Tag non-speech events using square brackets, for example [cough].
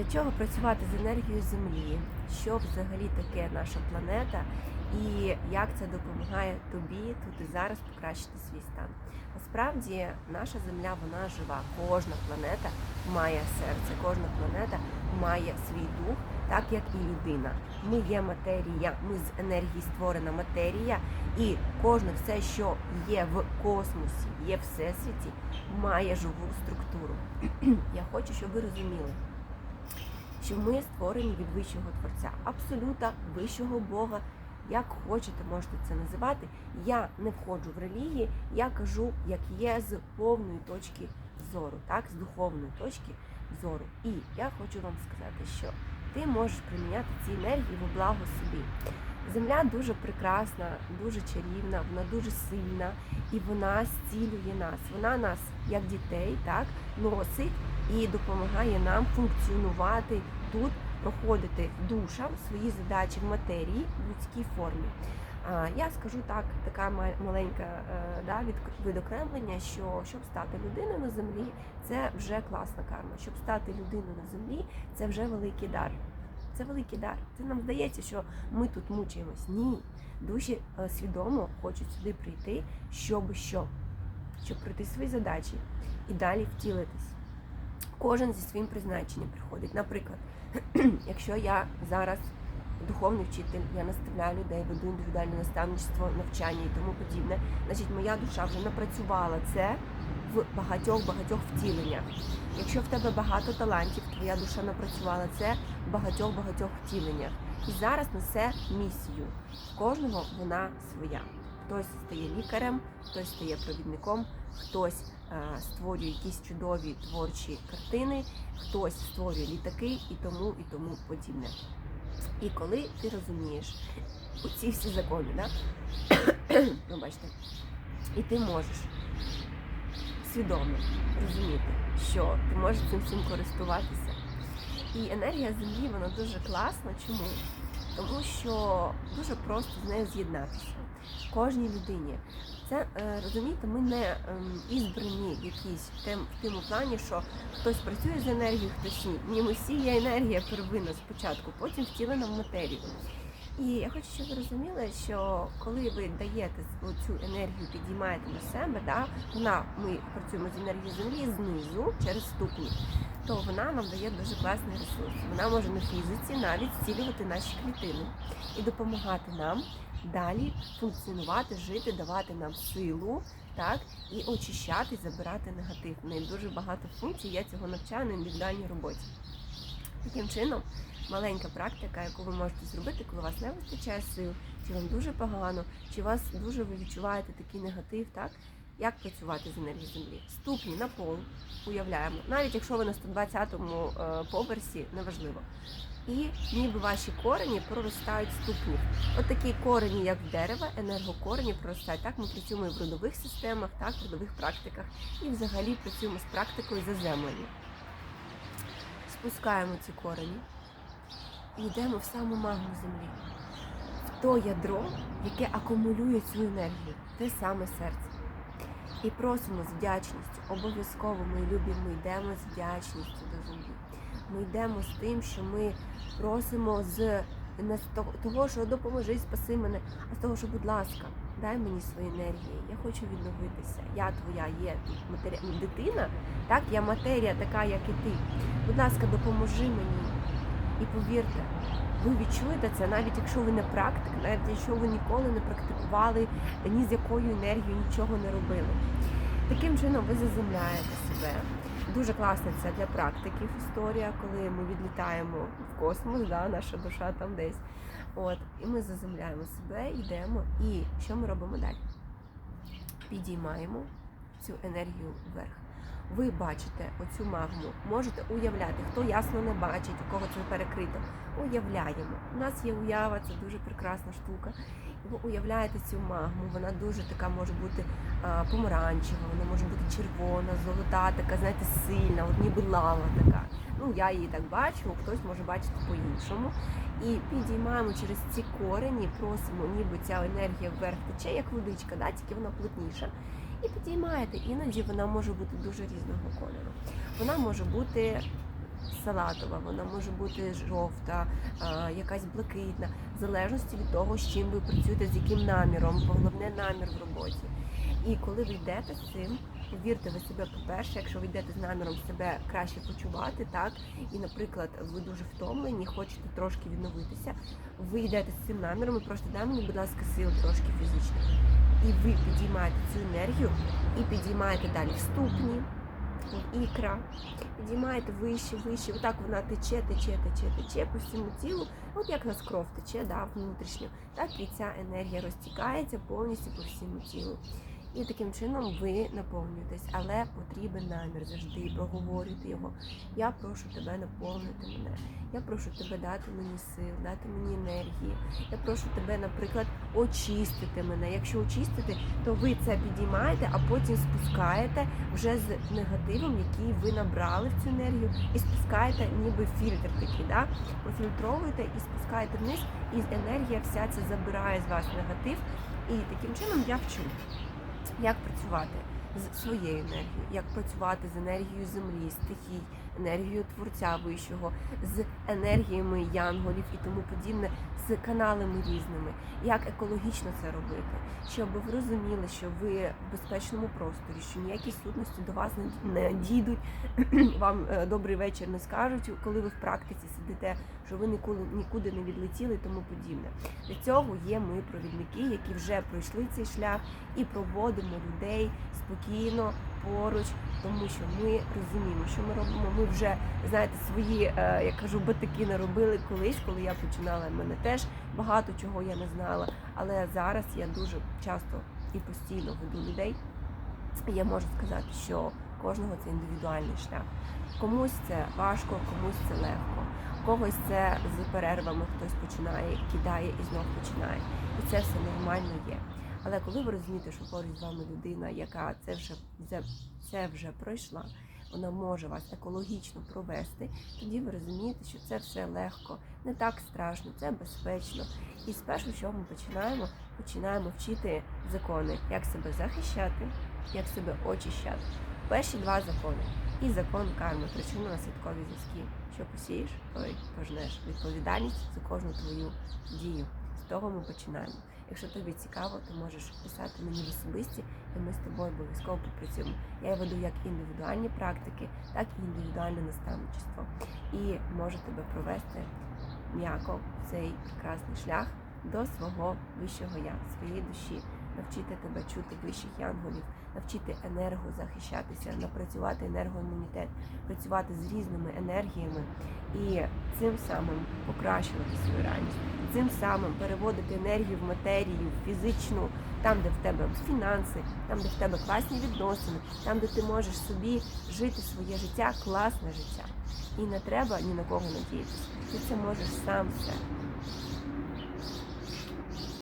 Для чого працювати з енергією Землі? Що взагалі таке наша планета, і як це допомагає тобі тут і зараз покращити свій стан? Насправді наша земля вона жива. Кожна планета має серце, кожна планета має свій дух, так як і людина. Ми є матерія, ми з енергії створена матерія, і кожне все, що є в космосі, є всесвіті, має живу структуру. [clears throat] Я хочу, щоб ви розуміли що ми створені від вищого творця, абсолюта вищого Бога. Як хочете, можете це називати. Я не входжу в релігії, я кажу, як є з повної точки зору, так, з духовної точки зору. І я хочу вам сказати, що ти можеш приміняти ці енергії в благо собі. Земля дуже прекрасна, дуже чарівна, вона дуже сильна і вона зцілює нас. Вона нас, як дітей, так, носить і допомагає нам функціонувати тут, проходити душам свої задачі в матерії в людській формі. А, Я скажу так, така ма- маленька е, да, від- відокремлення, що щоб стати людиною на землі, це вже класна карма. Щоб стати людиною на землі, це вже великий дар. Це великий дар. Це нам здається, що ми тут мучаємось. Ні. Душі е, свідомо хочуть сюди прийти, щоб що? Щоб пройти свої задачі і далі втілитись. Кожен зі своїм призначенням приходить. Наприклад, [clears throat] якщо я зараз духовний вчитель, я наставляю людей, веду індивідуальне наставництво, навчання і тому подібне, значить моя душа вже напрацювала це в багатьох-багатьох втіленнях. Якщо в тебе багато талантів, твоя душа напрацювала це в багатьох-багатьох втіленнях. І зараз несе місію. Кожного вона своя. Хтось стає лікарем, хтось стає провідником, хтось створює якісь чудові творчі картини, хтось створює літаки і тому, і тому подібне. І коли ти розумієш оці всі закони, да? [coughs] бачите, і ти можеш свідомо розуміти, що ти можеш цим всім користуватися. І енергія землі вона дуже класна. Чому? Тому що дуже просто з нею з'єднатися. Кожній людині. Це е, розумієте, ми не ем, ізбрані якісь в тому плані, що хтось працює з енергією, хтось ні. Ні, ми всі є енергія первинна спочатку, потім втілена в матерію. І я хочу, щоб ви розуміли, що коли ви даєте цю енергію, підіймаєте на себе, да, вона ми працюємо з енергією землі знизу через ступні, то вона нам дає дуже класний ресурс. Вона може на фізиці навіть зцілювати наші клітини і допомагати нам далі функціонувати, жити, давати нам силу, так і очищати, забирати негатив. В неї дуже багато функцій. Я цього навчаю на індивідуальній роботі. Таким чином, маленька практика, яку ви можете зробити, коли у вас не вистачає сил, чи вам дуже погано, чи у вас дуже ви відчуваєте такий негатив, так? Як працювати з енергією землі? Ступні на пол, уявляємо, навіть якщо ви на 120-му е, поверсі, неважливо. І ніби ваші корені проростають ступні. От такі корені, як дерева, енергокорені проростають. Так ми працюємо і в родових системах, так, в родових практиках, і взагалі працюємо з практикою заземлення. Спускаємо ці корені і йдемо в саму магму землі, в то ядро, яке акумулює цю енергію, те саме серце. І просимо з вдячністю. Обов'язково, мої любі, ми йдемо з вдячністю до землі. Ми йдемо з тим, що ми просимо з не з того, що допоможи, спаси мене, а з того, що, будь ласка, дай мені свої енергії. Я хочу відновитися. Я твоя є тут матерія дитина, так я матерія така, як і ти. Будь ласка, допоможи мені. І повірте, ви відчуєте це, навіть якщо ви не практик, навіть якщо ви ніколи не практикували ні з якою енергією нічого не робили. Таким чином ви заземляєте себе. Дуже класно це для практиків історія, коли ми відлітаємо в космос, да, наша душа там десь. От, і ми заземляємо себе, йдемо. І що ми робимо далі? Підіймаємо цю енергію вверх. Ви бачите оцю магму, можете уявляти, хто ясно не бачить, у кого це перекрито. Уявляємо. У нас є уява, це дуже прекрасна штука. Ви уявляєте цю магму, вона дуже така може бути а, помаранчева, вона може бути червона, золота, така, знаєте, сильна, от ніби лава така. Ну, я її так бачу, хтось може бачити по-іншому. І підіймаємо через ці корені, просимо, ніби ця енергія вверх тече, як водичка, да? тільки вона плотніша. І підіймаєте. Іноді вона може бути дуже різного кольору. Вона може бути салатова, вона може бути жовта, якась блакитна, в залежності від того, з чим ви працюєте, з яким наміром, бо головне намір в роботі. І коли ви йдете з цим, повірте ви себе, по-перше, якщо ви йдете з наміром себе краще почувати, так і, наприклад, ви дуже втомлені, хочете трошки відновитися, ви йдете з цим наміром і просто дай мені, будь ласка, сил трошки фізичних. І ви підіймаєте цю енергію і підіймаєте далі в ступні, в ікра, підіймаєте вище, вище. Отак вона тече, тече, тече, тече по всьому тілу. От як у нас кров тече, да, внутрішньо, так і ця енергія розтікається повністю по всьому тілу. І таким чином ви наповнюєтесь, але потрібен намір завжди проговорюйте його. Я прошу тебе наповнити мене. Я прошу тебе дати мені сил, дати мені енергії. Я прошу тебе, наприклад, очистити мене. Якщо очистити, то ви це підіймаєте, а потім спускаєте вже з негативом, який ви набрали в цю енергію, і спускаєте, ніби фільтр такий, да? профільтровуєте і спускаєте вниз, і енергія вся це забирає з вас негатив. І таким чином я вчу як працювати з своєю енергією, як працювати з енергією землі, стихій, енергією творця вищого, з енергіями янголів і тому подібне, з каналами різними, як екологічно це робити, щоб ви розуміли, що ви в безпечному просторі, що ніякі сутності до вас не- дійдуть, [clears throat] вам е, добрий вечір не скажуть, коли ви в практиці сидите, що ви ніколи нікуди не відлетіли і тому подібне. Для цього є ми, провідники, які вже пройшли цей шлях і проводимо людей спокійно поруч, тому що ми розуміємо, що ми робимо. Ми вже знаєте свої, е, я кажу, батики наробили колись, коли я починала. Мене теж багато чого я не знала. Але зараз я дуже часто і постійно веду людей. І Я можу сказати, що кожного це індивідуальний шлях. Комусь це важко, комусь це легко. Когось це з перервами хтось починає, кидає і знов починає. І це все нормально є. Але коли ви розумієте, що поруч з вами людина, яка це вже це, вже пройшла, вона може вас екологічно провести, тоді ви розумієте, що це все легко, не так страшно, це безпечно. І спершу, що ми починаємо, починаємо вчити закони, як себе захищати, як себе очищати. Перші два закони. І закон карми, причинно наслідкові зв'язки. Що посієш, то й пожнеш. Відповідальність за кожну твою дію. Того ми починаємо. Якщо тобі цікаво, ти можеш писати мені в особисті, і ми з тобою обов'язково попрацюємо. Я веду як індивідуальні практики, так і індивідуальне наставничество. І можу тебе провести м'яко в цей прекрасний шлях до свого вищого я, своєї душі, навчити тебе чути вищих янголів, навчити енерго захищатися, напрацювати енергоімунітет, працювати з різними енергіями і цим самим покращувати свою реальність, цим самим переводити енергію в матерію, в фізичну, там, де в тебе фінанси, там, де в тебе класні відносини, там, де ти можеш собі жити своє життя, класне життя. І не треба ні на кого надіятися. Ти це можеш сам все.